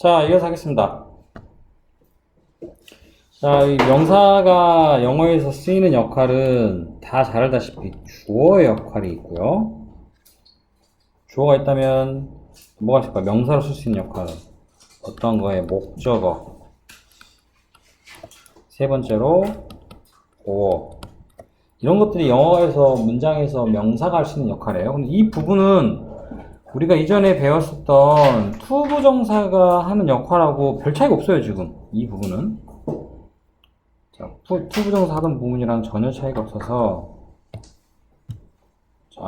자, 이어서 하겠습니다. 자, 이 명사가 영어에서 쓰이는 역할은 다잘 알다시피 주어의 역할이 있고요. 주어가 있다면 뭐가 있을까? 명사로 쓸 수 있는 역할은 어떤 거에 목적어. 세 번째로 보어. 이런 것들이 영어에서 문장에서 명사가 할 수 있는 역할이에요. 근데 이 부분은 우리가 이전에 배웠었던 투부정사가 하는 역할하고 별 차이가 없어요, 지금. 이 부분은. 자, 투- 투부정사 하던 부분이랑 전혀 차이가 없어서. 자,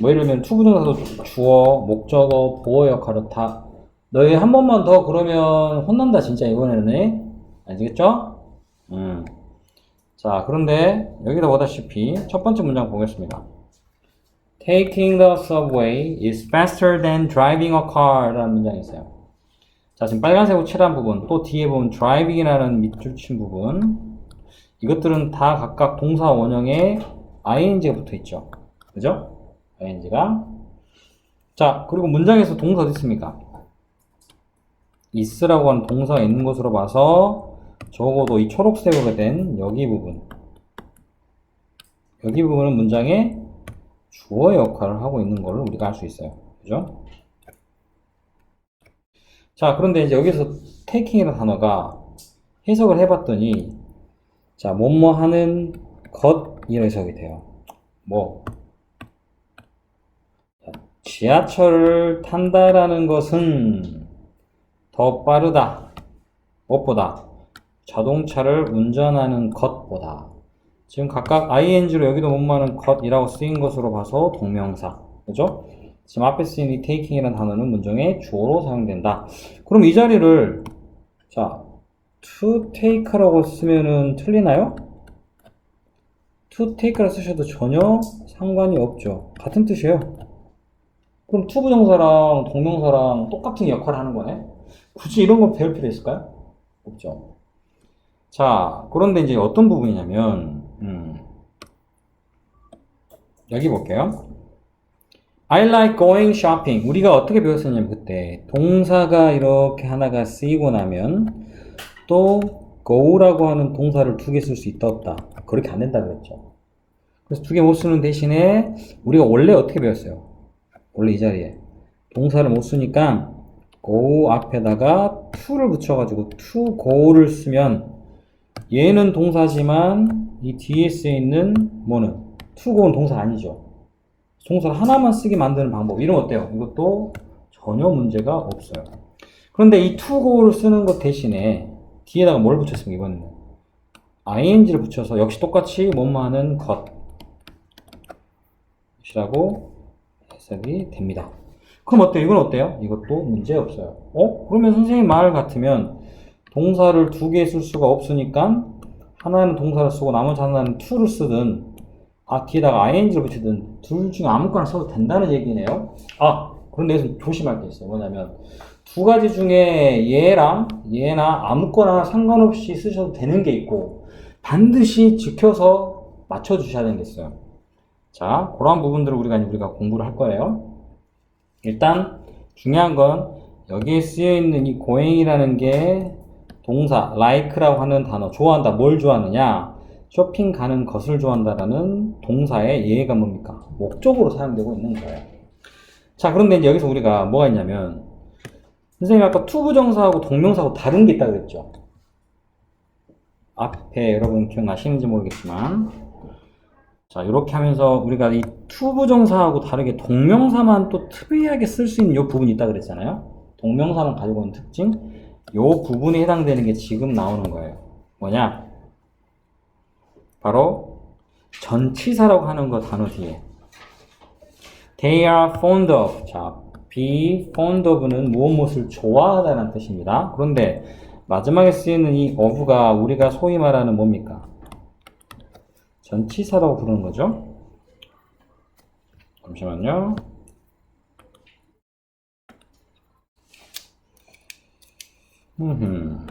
뭐 들면 투부정사도 주어, 목적어, 보어 역할을 다, 너희 한 번만 더 그러면 혼난다, 진짜, 이번에는. 아시겠죠? 음. 자, 그런데 여기도 보다시피 첫 번째 문장 보겠습니다. Taking the subway is faster than driving a car 라는 문장이 있어요. 자, 지금 빨간색으로 칠한 부분, 또 뒤에 보면 driving이라는 밑줄 친 부분, 이것들은 다 각각 동사 원형에 ing가 붙어 있죠. 그죠? ing가. 자, 그리고 문장에서 동사 어디 있습니까? is라고 하는 동사가 있는 것으로 봐서 적어도 이 초록색으로 된 여기 부분, 여기 부분은 문장에 주어 역할을 하고 있는 걸 우리가 알 수 있어요. 그죠? 자, 그런데 이제 여기서 taking이라는 단어가 해석을 해봤더니, 자, 뭐뭐 하는 것이라 해석이 돼요. 뭐, 자, 지하철을 탄다라는 것은 더 빠르다. 무엇보다? 자동차를 운전하는 것보다. 지금 각각 ing로 여기도 못마는 것이라고 쓰인 것으로 봐서 동명사. 그죠? 지금 앞에 쓰인 이 taking이라는 단어는 문장의 주어로 사용된다. 그럼 이 자리를, 자, to take라고 쓰면은 틀리나요? to take라 쓰셔도 전혀 상관이 없죠. 같은 뜻이에요. 그럼 to 부정사랑 동명사랑 똑같은 역할을 하는 거네? 굳이 이런 거 배울 필요 있을까요? 없죠. 자, 그런데 이제 어떤 부분이냐면, 음, 여기 볼게요. I like going shopping. 우리가 어떻게 배웠었냐면, 그때, 동사가 이렇게 하나가 쓰이고 나면, 또, go라고 하는 동사를 두 개 쓸 수 있다, 없다. 그렇게 안 된다 그랬죠. 그래서 두 개 못 쓰는 대신에, 우리가 원래 어떻게 배웠어요? 원래 이 자리에. 동사를 못 쓰니까, go 앞에다가 to를 붙여가지고 to go를 쓰면, 얘는 동사지만 이 뒤에 쓰여 있는 뭐는 go는 동사 아니죠. 동사 하나만 쓰게 만드는 방법. 이런 거 어때요? 이것도 전혀 문제가 없어요. 그런데 이 go를 쓰는 것 대신에 뒤에다가 뭘 붙였습니까? 이번에는 ing를 붙여서 역시 똑같이 뭐뭐 하는 것이라고 해석이 됩니다. 그럼 어때요? 이건 어때요? 이것도 문제 없어요. 어? 그러면 선생님 말 같으면 동사를 두 개 쓸 수가 없으니까 하나는 동사를 쓰고 나머지 하나는 to를 쓰든 아 뒤에다가 ing를 붙이든 둘 중에 아무거나 써도 된다는 얘기네요. 아 그런데 여기서 조심할 게 있어요. 뭐냐면 두 가지 중에 얘랑 얘나 아무거나 상관없이 쓰셔도 되는 게 있고 반드시 지켜서 맞춰 주셔야 되는 게 있어요. 자 그러한 부분들을 우리가 우리가 공부를 할 거예요. 일단 중요한 건 여기에 쓰여 있는 이 going이라는 게 동사 like라고 하는 단어 좋아한다 뭘 좋아하느냐? 쇼핑 가는 것을 좋아한다라는 동사의 예가 뭡니까? 목적으로 사용되고 있는 거예요. 자 그런데 이제 여기서 우리가 뭐가 있냐면 선생님 아까 투부정사하고 동명사하고 다른 게 있다 그랬죠? 앞에 여러분 기억나시는지 모르겠지만. 자 이렇게 하면서 우리가 이 투부정사하고 다르게 동명사만 또 특이하게 쓸 수 있는 이 부분이 있다 그랬잖아요? 동명사만 가지고 있는 특징 요 부분에 해당되는 게 지금 나오는 거예요. 뭐냐? 바로 전치사라고 하는 거 단어 뒤에 They are fond of 자, be fond of는 무엇 무엇을 좋아하다는 뜻입니다. 그런데 마지막에 쓰이는 이 of가 우리가 소위 말하는 뭡니까? 전치사라고 부르는 거죠. 잠시만요. 흠흠.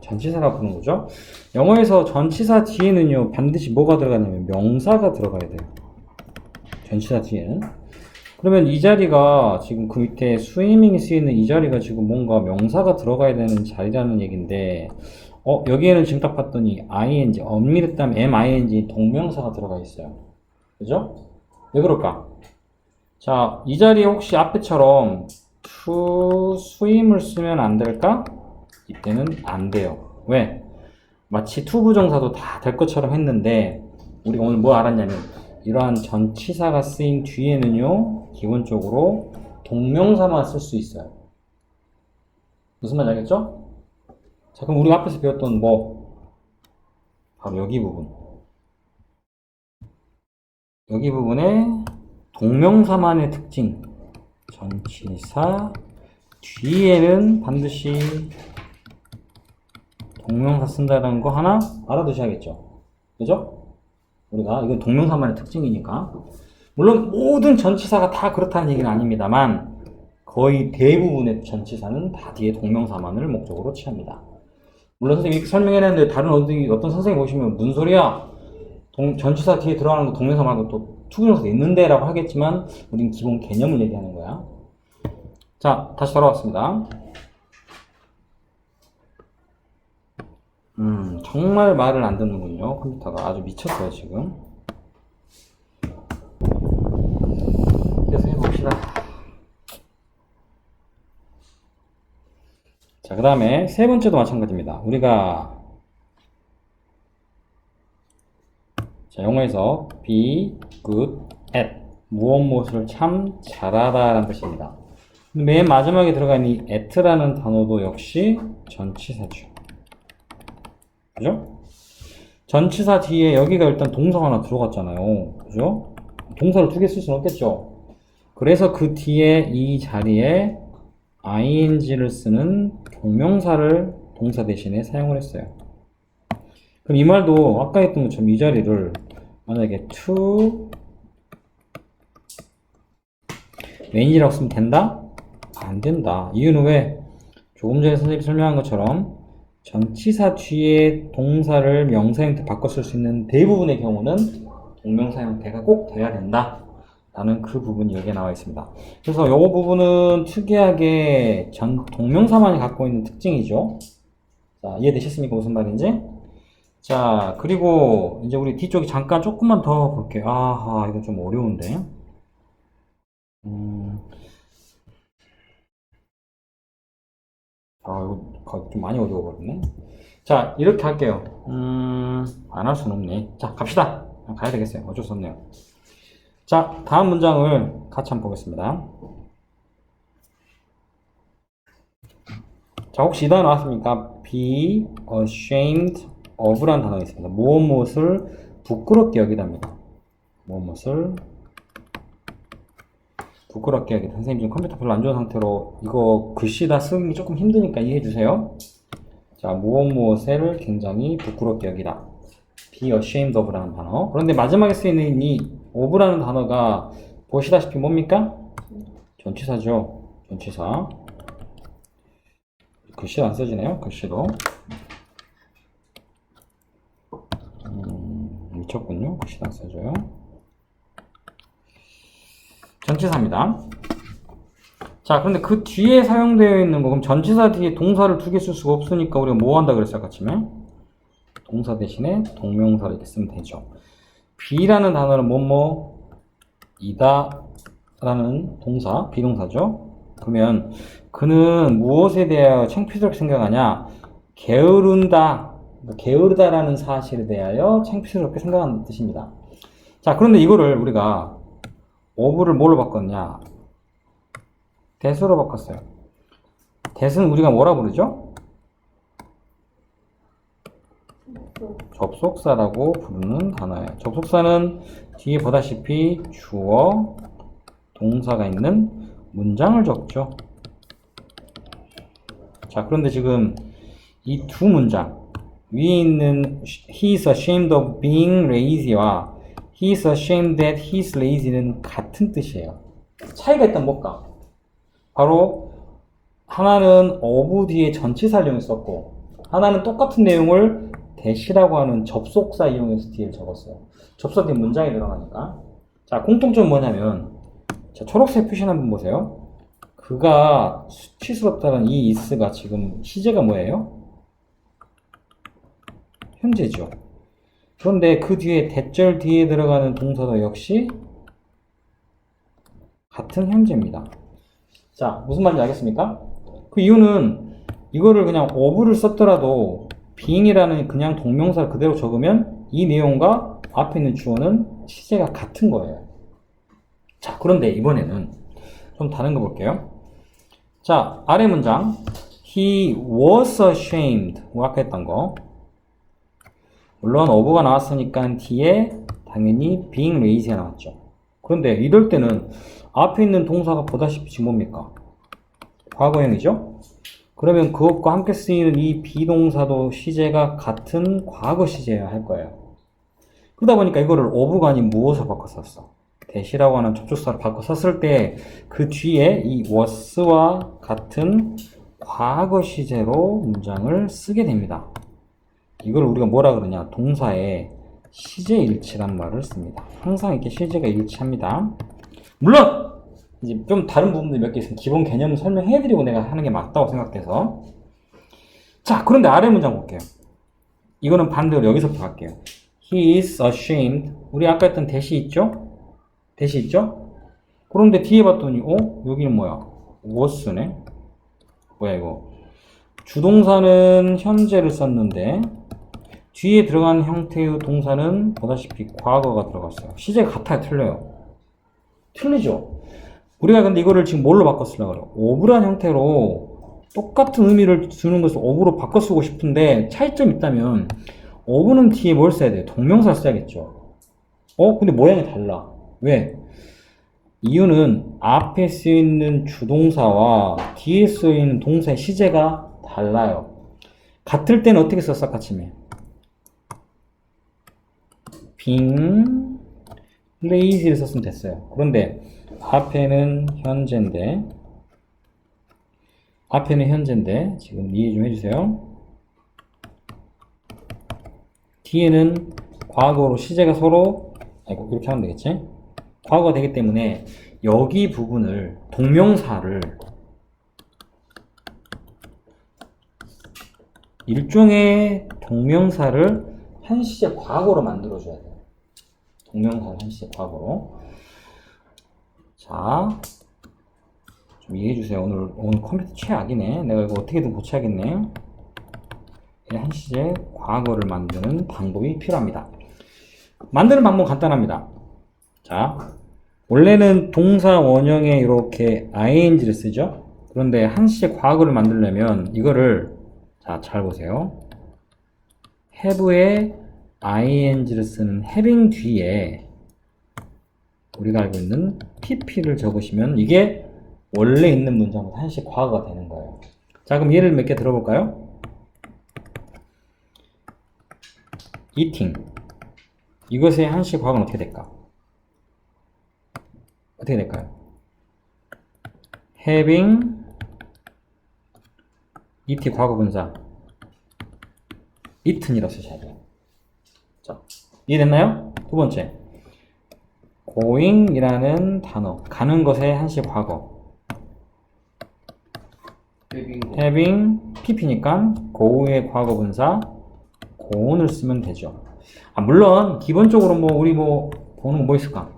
전치사라고 부르는 거죠. 영어에서 전치사 뒤에는요, 반드시 뭐가 들어가냐면 명사가 들어가야 돼요. 전치사 뒤에는. 그러면 이 자리가 지금 그 밑에 스위밍이 쓰이는 이 자리가 지금 뭔가 명사가 들어가야 되는 자리라는 얘기인데 어 여기에는 지금 딱 봤더니 ing 엄밀히 따면 ming 동명사가 들어가 있어요 그죠? 왜 그럴까? 자, 이 자리에 혹시 앞에처럼 to swim을 쓰면 안 될까? 이때는 안 돼요. 왜? 마치 to 부정사도 다 될 것처럼 했는데 우리가 오늘 뭐 알았냐면 이러한 전치사가 쓰인 뒤에는요 기본적으로 동명사만 쓸 수 있어요. 무슨 말인지 알겠죠? 자, 그럼 우리가 앞에서 배웠던 뭐 바로 여기 부분 여기 부분에 동명사만의 특징 전치사 뒤에는 반드시 동명사 쓴다는 거 하나 알아두셔야겠죠. 그죠? 우리가 이건 동명사만의 특징이니까. 물론 모든 전치사가 다 그렇다는 얘기는 아닙니다만 거의 대부분의 전치사는 다 뒤에 동명사만을 목적으로 취합니다. 물론 선생님이 설명해놨는데 다른 어디, 어떤 선생님 보시면 무슨 소리야? 동- 전치사 뒤에 들어가는 거 동명사 말고 또 투부정사도 있는데 라고 하겠지만 우린 기본 개념을 얘기하는 거야. 자 다시 돌아왔습니다. 음 정말 말을 안 듣는군요 컴퓨터가. 아주 미쳤어요 지금. 계속 해봅시다. 자 그 다음에 세 번째도 마찬가지입니다. 우리가 자, 영어에서 be good at 무엇 무엇을 참 잘하다 라는 뜻입니다. 맨 마지막에 들어간 이 at라는 단어도 역시 전치사죠. 그죠? 전치사 뒤에 여기가 일단 동사가 하나 들어갔잖아요. 그죠? 동사를 두 개 쓸 수는 없겠죠. 그래서 그 뒤에 이 자리에 ing를 쓰는 동명사를 동사 대신에 사용을 했어요. 그럼 이 말도 아까 했던 것처럼 이 자리를 만약에 to 메인이라고 쓰면 된다? 안 된다. 이유는 왜? 조금 전에 선생님이 설명한 것처럼 전치사 뒤에 동사를 명사 형태 바꿔 쓸 수 있는 대부분의 경우는 동명사 형태가 꼭 돼야 된다. 라는 그 부분이 여기에 나와 있습니다. 그래서 이 부분은 특이하게 전 동명사만이 갖고 있는 특징이죠. 자, 이해되셨습니까? 무슨 말인지? 자, 그리고 이제 우리 뒤쪽에 잠깐 조금만 더 볼게요. 아하, 이거 좀 어려운데. 음, 아, 이거 가- 좀 많이 어려워버렸네. 자, 이렇게 할게요. 음, 안 할 수는 없네. 자, 갑시다. 가야 되겠어요. 어쩔 수 없네요. 자, 다음 문장을 같이 한번 보겠습니다. 자, 혹시 이 단어 나왔습니까? be ashamed of라는 단어가 있습니다. 무엇 무엇을 부끄럽게 여기답니다. 무엇 무엇을 부끄럽게 여기다. 선생님 지금 컴퓨터 별로 안 좋은 상태로 이거 글씨 다 쓰기 조금 힘드니까 이해해 주세요. 자, 무엇 무엇을 굉장히 부끄럽게 여기다. be ashamed of라는 단어. 그런데 마지막에 쓰이는 이 of라는 단어가 보시다시피 뭡니까? 전치사죠. 전치사. 글씨 안 써지네요. 글씨도. 음, 미쳤군요. 글씨 안 써져요. 전치사입니다. 자, 그런데 그 뒤에 사용되어 있는 거, 그럼 전치사 뒤에 동사를 두 개 쓸 수가 없으니까 우리가 뭐 한다 그랬어요, 아까 쯤에? 동사 대신에 동명사를 이렇게 쓰면 되죠. be라는 단어는 뭐뭐 이다 라는 동사, 비동사죠. 그러면 그는 무엇에 대하여 창피스럽게 생각하냐? 게으른다, 게으르다라는 사실에 대하여 창피스럽게 생각하는 뜻입니다. 자, 그런데 이거를 우리가 of를 뭘로 바꿨냐? 대수로 바꿨어요. 대수는 우리가 뭐라 부르죠? 접속사라고 부르는 단어예요. 접속사는 뒤에 보다시피 주어, 동사가 있는 문장을 적죠. 자, 그런데 지금 이 두 문장, 위에 있는 he is ashamed of being lazy와 he is ashamed that he is lazy는 같은 뜻이에요. 차이가 있다면 뭘까? 바로 하나는 of 뒤에 전치사를 이용했었고 하나는 똑같은 내용을 대시라고 하는 접속사 이용해서 뒤에 적었어요. 접속된 문장이 들어가니까. 자, 공통점은 뭐냐면 자, 초록색 표시는 한번 보세요. 그가 수치스럽다는 이 is가 지금 시제가 뭐예요? 현재죠. 그런데 그 뒤에 대절 뒤에 들어가는 동사도 역시 같은 현재입니다. 자, 무슨 말인지 알겠습니까? 그 이유는 이거를 그냥 of를 썼더라도 being이라는 그냥 동명사를 그대로 적으면 이 내용과 앞에 있는 주어는 시제가 같은 거예요. 자, 그런데 이번에는 좀 다른 거 볼게요. 자, 아래 문장. He was ashamed. 뭐 아까 했던 거. 물론 of가 나왔으니까 뒤에 당연히 being lazy가 나왔죠. 그런데 이럴 때는 앞에 있는 동사가 보다시피 지금 뭡니까? 과거형이죠? 그러면 그것과 함께 쓰이는 이 비동사도 시제가 같은 과거 시제여야 할 거예요. 그러다 보니까 이거를 of가 아닌 무엇을 바꿔 썼어? 대시라고 하는 접속사를 바꿔 썼을 때 그 뒤에 이 was와 같은 과거 시제로 문장을 쓰게 됩니다. 이걸 우리가 뭐라 그러냐? 동사의 시제 일치란 말을 씁니다. 항상 이렇게 시제가 일치합니다. 물론 이제 좀 다른 부분들 몇개 있으면 기본 개념을 설명해드리고 내가 하는 게 맞다고 생각돼서 자 그런데 아래 문장 볼게요. 이거는 반대로 여기서부터 갈게요. He is ashamed. 우리 아까 했던 대시 있죠? 대시 있죠? 그런데 뒤에 봤더니 어? 여기는 뭐야? was네? 뭐야 이거? 주동사는 현재를 썼는데 뒤에 들어간 형태의 동사는 보다시피 과거가 들어갔어요. 시제가 같아요? 틀려요? 틀리죠? 우리가 근데 이거를 지금 뭘로 바꿔 쓰려고 그래요? 오브란 형태로 똑같은 의미를 주는 것을 오브로 바꿔 쓰고 싶은데 차이점이 있다면 오브는 뒤에 뭘 써야 돼요? 동명사 써야겠죠. 어? 근데 모양이 달라. 왜? 이유는 앞에 쓰여 있는 주동사와 뒤에 쓰여 있는 동사의 시제가 달라요. 같을 때는 어떻게 썼어, 아까 침에? Being lazy를 썼으면 됐어요. 그런데 앞에는 현재인데 앞에는 현재인데 지금 이해 좀 해주세요. 뒤에는 과거로 시제가 서로 아이고 이렇게 하면 되겠지? 과거가 되기 때문에 여기 부분을 동명사를 일종의 동명사를 한 시제 과거로 만들어줘야 돼요. 동명사를 한 시제 과거로. 자, 좀 이해해주세요. 오늘, 오늘 컴퓨터 최악이네. 내가 이거 어떻게든 고쳐야겠네. 이한 시제 과거를 만드는 방법이 필요합니다. 만드는 방법 은 간단합니다. 자, 원래는 동사 원형에 이렇게 ing를 쓰죠? 그런데 한 시제 과거를 만들려면 이거를 자, 잘 보세요. have에 ing를 쓰는 having 뒤에 우리가 알고 있는 pp를 적으시면 이게 원래 있는 문장보다 한식 과거가 되는 거예요. 자, 그럼 예를 몇 개 들어볼까요? eating. 이것의 한식 과거는 어떻게 될까? 어떻게 될까요? having et 과거 분사 eaten이라고 쓰셔야 돼요. 자, 이해됐나요? 두 번째. going이라는 단어. 가는 것의 한식 과거. having pp니까 go의 과거 분사 goon을 쓰면 되죠. 아, 물론 기본적으로 뭐 우리 뭐 보는 거뭐 있을까?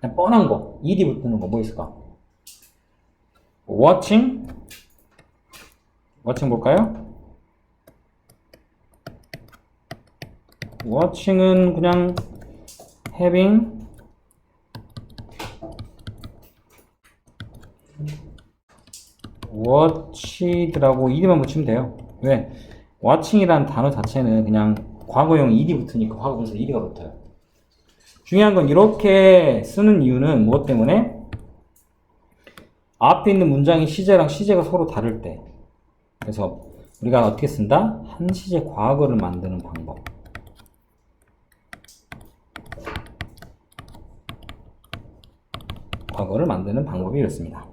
그냥 뻔한 거 ed 붙는 거 뭐 있을까? watching watching 볼까요? Watching은 그냥 having watched라고 ed만 붙이면 돼요. 왜? watching이라는 단어 자체는 그냥 과거형 ed 붙으니까 과거분사 ed가 붙어요. 중요한 건 이렇게 쓰는 이유는 무엇 때문에? 앞에 있는 문장의 시제랑 시제가 서로 다를 때. 그래서 우리가 어떻게 쓴다? 한 시제 과거를 만드는 방법. 과거를 만드는 방법이 이렇습니다.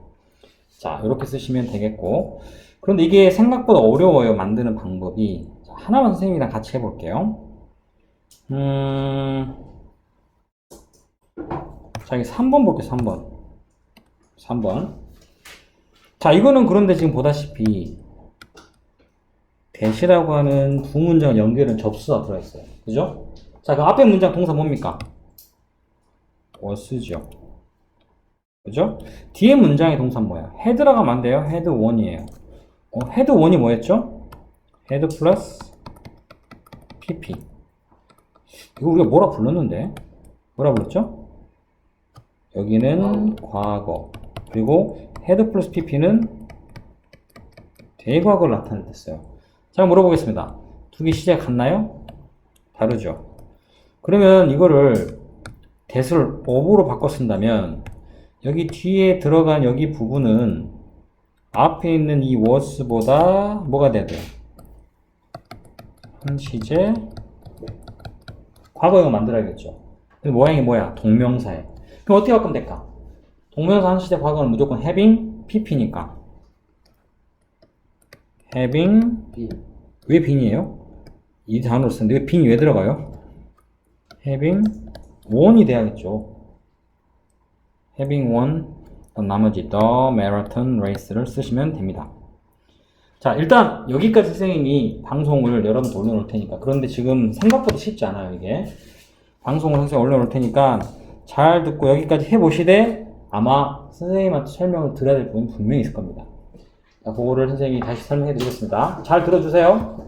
자, 이렇게 쓰시면 되겠고. 그런데 이게 생각보다 어려워요. 만드는 방법이. 자, 하나만 선생님이랑 같이 해볼게요. 음, 자, 여기 3번 볼게요. 3번. 3번. 자, 이거는 그런데 지금 보다시피 대시라고 하는 두 문장 연결은 접수가 들어있어요. 그죠? 자, 그 앞에 문장 동사 뭡니까? was죠. 그죠? 뒤에 문장의 동사는 뭐야? 헤드라고 하면 안 돼요. 헤드 1이에요. 어, 헤드 1이 뭐였죠? 헤드 플러스 pp. 이거 우리가 뭐라 불렀는데? 뭐라 불렀죠? 여기는 과거. 그리고 헤드 플러스 pp는 대과거를 나타낼 때 써요. 자, 물어보겠습니다. 두 개 시제 같나요? 다르죠. 그러면 이거를 대수를 of로 바꿔 쓴다면 여기 뒤에 들어간 여기 부분은 앞에 있는 이 was보다 뭐가 돼야 돼요? 한 시제 과거형 만들어야겠죠. 모양이 뭐야? 동명사에. 그럼 어떻게 바꾸면 될까? 동명사 한 시제 과거는 무조건 having pp니까 having B 왜 빈이에요? 이 단어를 쓰는데 왜 빈이 왜 들어가요? having one이 돼야겠죠. Having won 나머지 the marathon race를 쓰시면 됩니다. 자, 일단 여기까지 선생님이 방송을 여러분께 올려놓을 테니까 그런데 지금 생각보다 쉽지 않아요, 이게. 방송을 선생님 올려놓을 테니까 잘 듣고 여기까지 해보시되 아마 선생님한테 설명을 드려야 될 부분이 분명히 있을 겁니다. 자, 그거를 선생님이 다시 설명해 드리겠습니다. 잘 들어주세요.